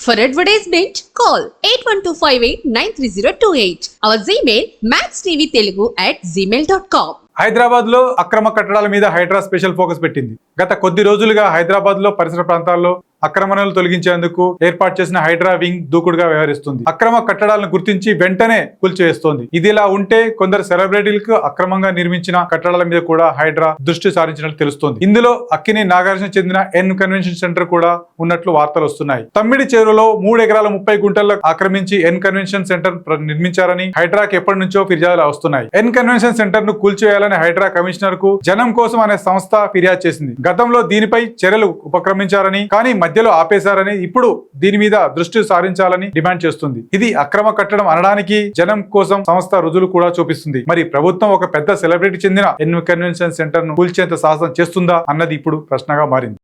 For advertisement, call 8125893028. Our Gmail, maxtvtelugu at gmail.com. హైదరాబాద్లో అక్రమ కట్టడాల మీద హైడ్రా స్పెషల్ ఫోకస్ పెట్టింది గత కొద్ది రోజులుగా హైదరాబాద్లో పరిసర ప్రాంతాల్లో అక్రమణలు తొలగించేందుకు ఏర్పాటు చేసిన హైడ్రా వింగ్ దూకుడుగా వ్యవహరిస్తుంది. అక్రమ కట్టడాలను గుర్తించి వెంటనే కూల్చివేస్తోంది. ఇదిలా ఉంటే కొందరు సెలబ్రిటీలకు అక్రమంగా నిర్మించిన కట్టడాల మీద కూడా హైడ్రా దృష్టి సారించినట్లు తెలుస్తోంది. ఇందులో అక్కిని నాగార్జున చెందిన ఎన్ కన్వెన్షన్ సెంటర్ కూడా ఉన్నట్లు వార్తలు వస్తున్నాయి. తమ్మిడి చెరువులో మూడు ఎకరాల ముప్పై గుంటల్లో ఆక్రమించి ఎన్ కన్వెన్షన్ సెంటర్ నిర్మించారని హైడ్రాకి ఎప్పటి నుంచో ఫిర్యాదులు వస్తున్నాయి. ఎన్ కన్వెన్షన్ సెంటర్ను కూల్చివేయాలని హైడ్రా కమిషనర్కు జనం కోసం అనే సంస్థ ఫిర్యాదు చేసింది. గతంలో దీనిపై చర్యలు ఉపక్రమించారని కానీ మధ్యలో ఆపేశారని ఇప్పుడు దీని మీద దృష్టి సారించాలని డిమాండ్ చేస్తుంది. ఇది అక్రమ కట్టడం అనడానికి జనం కోసం సంస్థ రుజువులు కూడా చూపిస్తుంది. మరి ప్రభుత్వం ఒక పెద్ద సెలబ్రిటీ చెందిన ఎన్ కన్వెన్షన్ సెంటర్ను కూల్చేంత సాహసం చేస్తుందా అన్నది ఇప్పుడు ప్రశ్నగా మారింది.